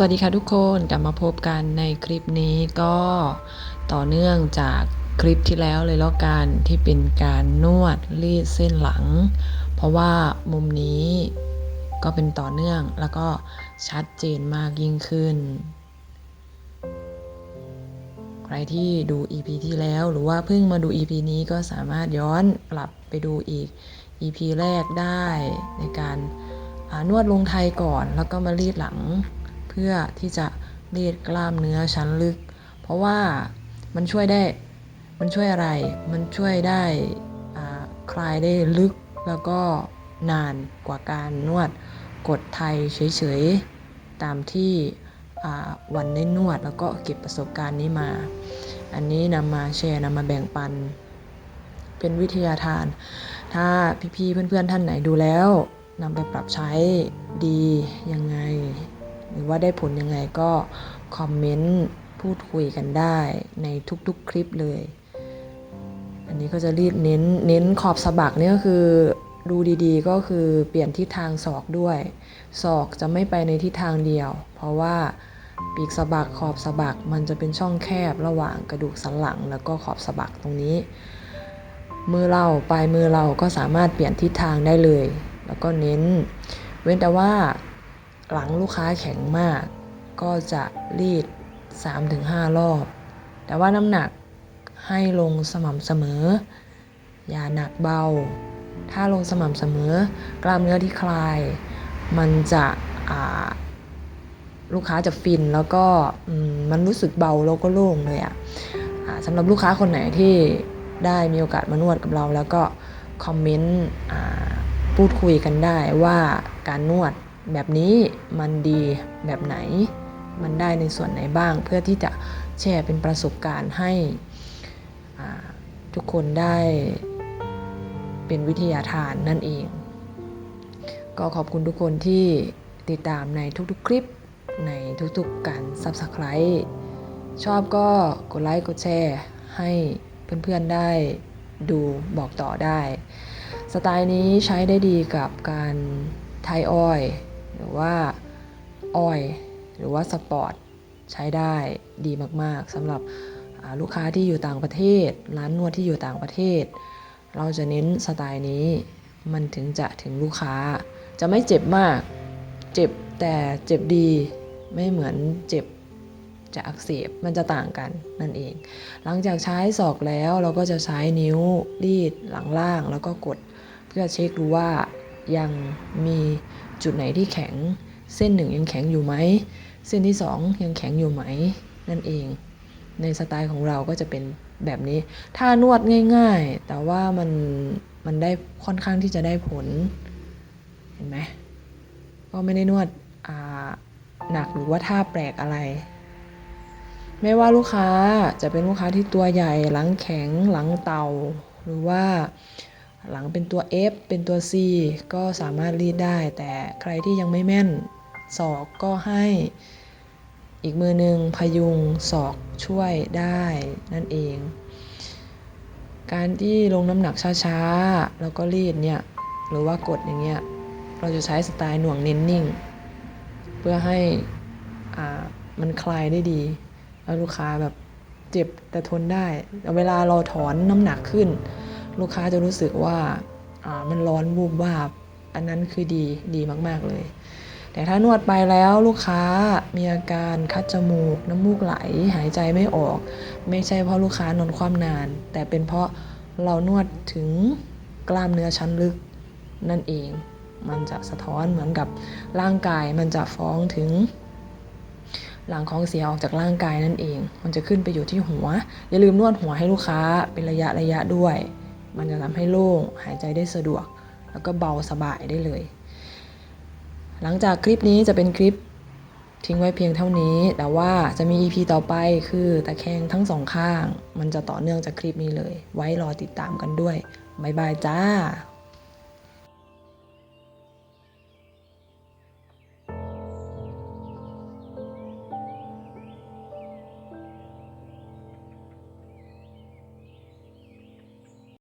สวัสดีค่ะทุกคนกลับมาพบกันในคลิปนี้ก็ต่อเนื่องจากคลิปที่แล้วเลยแล้วกันที่เป็นการนวดรีดเส้นหลัง เพราะว่ามุมนี้ก็เป็นต่อเนื่องแล้วก็ชัดเจนมากยิ่งขึ้น ใครที่ดู EP ที่แล้วหรือว่าเพิ่งมาดู EP นี้ก็สามารถย้อนกลับไปดูอีก EP แรกได้ในการนวดลงไทยก่อนแล้วก็มารีดหลัง เพื่อที่จะรีดกล้ามเนื้อชั้นลึก เพราะว่ามันช่วยได้มันช่วยอะไร มันช่วยได้คลายได้ลึกแล้วก็นานกว่าการนวดกดไทยเฉยๆ ตามที่วันได้นวดแล้วก็เก็บประสบการณ์นี้มา อันนี้นำมาแชร์นำมาแบ่งปัน เป็นวิทยาทาน ถ้าพี่ๆเพื่อนๆท่านไหนดูแล้วนำไปปรับใช้ดียังไง หรือว่าได้ผลยังไงก็คอมเมนต์พูดคุยกันได้ในทุกๆคลิปเลย อันนี้ก็จะรีดเน้นเน้นขอบสะบักเนี่ยก็คือดูดีๆ ก็คือเปลี่ยนทิศทางศอกด้วย ศอกจะไม่ไปในทิศทางเดียว เพราะว่าปีกสะบักขอบสะบักมันจะเป็นช่องแคบระหว่างกระดูกสันหลัง แล้วก็ขอบสะบักตรงนี้ มือเราปลายมือเราก็สามารถเปลี่ยนทิศทางได้เลย แล้วก็เน้น เว้นแต่ว่า หลังลูกค้าแข็งมาก ก็จะรีด 3-5 รอบ แต่ว่าน้ำหนักให้ลงสม่ำเสมอ อย่าหนักเบา ถ้าลงสม่ำเสมอ กล้ามเนื้อที่คลาย มันจะลูกค้าจะฟินแล้วก็มันรู้สึกเบาแล้วก็โล่งเลยอะ่ะสำหรับลูกค้าคนไหนที่ได้มีโอกาสมานวดกับเรา แล้วก็คอมเมนต์พูดคุยกันได้ว่าการนวด แบบนี้มันดีแบบไหน มันได้ในส่วนไหนบ้าง เพื่อที่จะแชร์เป็นประสบการณ์ให้ทุกคนได้เป็นวิทยาทานนั่นเอง ก็ขอบคุณทุกคนที่ติดตามในทุกๆคลิปในทุกๆการ Subscribe ชอบก็กดไลค์กดแชร์ให้เพื่อนๆได้ดูบอกต่อได้ สไตล์นี้ใช้ได้ดีกับการไทยออย หรือว่าออยหรือว่าสปอร์ตใช้ได้ดีมากๆสำหรับลูกค้าที่อยู่ต่างประเทศ ร้านนวดที่อยู่ต่างประเทศ เราจะเน้นสไตล์นี้มันถึงจะถึงลูกค้า จะไม่เจ็บมาก เจ็บแต่เจ็บดีไม่เหมือนเจ็บจะอักเสบมันจะต่างกันนั่นเอง หลังจากใช้ศอกแล้วเราก็จะใช้นิ้วรีดหลังล่างแล้วก็กดเพื่อเช็คดูว่า ยังมีจุดไหนที่แข็ง เส้นหนึ่งยังแข็งอยู่ไหม เส้นที่สองยังแข็งอยู่ไหม นั่นเอง ในสไตล์ของเราก็จะเป็นแบบนี้ ถ้านวดง่าย ๆ แต่ว่ามันมันได้ค่อนข้างที่จะได้ผล เห็นไหม ก็ไม่ได้นวดหนักหรือว่าท่าแปลกอะไร ไม่ว่าลูกค้าจะเป็นลูกค้าที่ตัวใหญ่หลังแข็งหลังเต่าหรือว่า หลังเป็นตัว F เป็นตัว C ก็สามารถรีดได้ แต่ใครที่ยังไม่แม่นศอกก็ให้อีกมือหนึ่งพยุงศอกช่วยได้นั่นเอง การที่ลงน้ำหนักช้าๆ แล้วก็รีดเนี่ย หรือว่ากดอย่างเงี้ย เราจะใช้สไตล์หน่วงเน้นนิ่ง เพื่อให้มันคลายได้ดี แล้วลูกค้าแบบเจ็บแต่ทนได้ เวลาเราถอนน้ำหนักขึ้น ลูกค้าจะรู้สึกว่ามันร้อนวูบวาบ อันนั้นคือดีดีมากๆเลย แต่ถ้านวดไปแล้วลูกค้ามีอาการคัดจมูก น้ำมูกไหล หายใจไม่ออก ไม่ใช่เพราะลูกค้านอนคว่ำนาน แต่เป็นเพราะเรานวดถึงกล้ามเนื้อชั้นลึกนั่นเอง มันจะสะท้อนเหมือนกับร่างกายมันจะฟ้องถึงหลังของเสียออกจากร่างกายนั่นเอง มันจะขึ้นไปอยู่ที่หัว อย่าลืมนวดหัวให้ลูกค้าเป็นระยะระยะด้วย มันจะทำให้โล่งหายใจได้สะดวก แล้วก็เบาสบายได้เลย หลังจากคลิปนี้จะเป็นคลิปทิ้งไว้เพียงเท่านี้ แต่ว่าจะมี EP ต่อไปคือตะแคงทั้งสองข้าง มันจะต่อเนื่องจากคลิปนี้เลย ไว้รอติดตามกันด้วย บ๊ายบายจ้า